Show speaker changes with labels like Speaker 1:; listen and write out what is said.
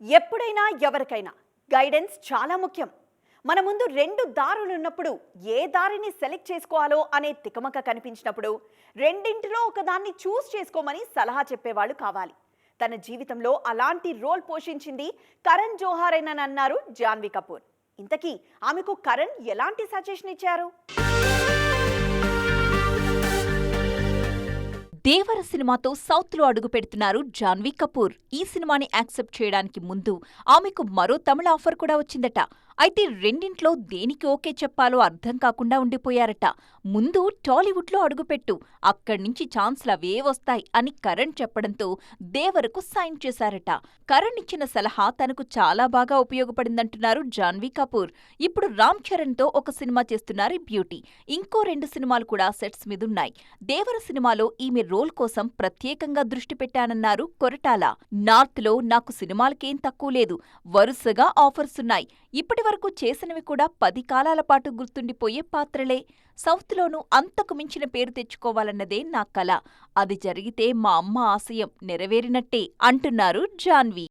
Speaker 1: ఎప్పుడైనా ఎవరికైనా గైడెన్స్ చాలా ముఖ్యం. మన ముందు రెండు దారులు ఉన్నప్పుడు ఏ దారిని సెలెక్ట్ చేసుకోవాలో అనే తికమక కనిపించినప్పుడు రెండింటిలో ఒకదాన్ని చూస్ చేసుకోమని సలహా చెప్పేవాళ్ళు కావాలి. తన జీవితంలో అలాంటి రోల్ పోషించింది కరణ్ జోహార్ అని అన్నారు జాన్వి కపూర్. ఇంతకీ ఆమెకు కరణ్ ఎలాంటి సజెషన్ ఇచ్చారు?
Speaker 2: దేవర సినిమాతో సౌత్లో అడుగు పెడుతున్నారు జాన్వీ కపూర్. ఈ సినిమాని యాక్సెప్ట్ చేయడానికి ముందు ఆమెకు మరో తమిళ ఆఫర్ కూడా వచ్చిందట. అయితే రెండింట్లో దేనికి ఓకే చెప్పాలో అర్థం కాకుండా ఉండిపోయారట. ముందు టాలీవుడ్లో అడుగుపెట్టు అక్కడి నుంచి ఛాన్స్లు అవే వస్తాయి అని కరణ్ చెప్పడంతో దేవరకు సైన్ చేశారట. కరణ్ ఇచ్చిన సలహా తనకు చాలా బాగా ఉపయోగపడిందంటున్నారు జాన్వీ కపూర్. ఇప్పుడు రామ్ చరణ్తో ఒక సినిమా చేస్తున్నారు బ్యూటీ. ఇంకో రెండు సినిమాలు కూడా సెట్స్ మీదున్నాయి. దేవర సినిమాలో ఈమె రోల్ కోసం ప్రత్యేకంగా దృష్టి పెట్టానన్నారు కొరటాల. నార్త్లో నాకు సినిమాలకేం తక్కువ లేదు. వరుసగా ఆఫర్స్ ఉన్నాయి. ఇప్పటి వరకు చేసినవి కూడా పది కాలాల పాటు గుర్తుండిపోయే పాత్రలే. సౌత్లోనూ అంతకు మించిన పేరు తెచ్చుకోవాలన్నదే నా కల. అది జరిగితే మా అమ్మ ఆశయం నెరవేరినట్టే అంటున్నారు జాన్వి.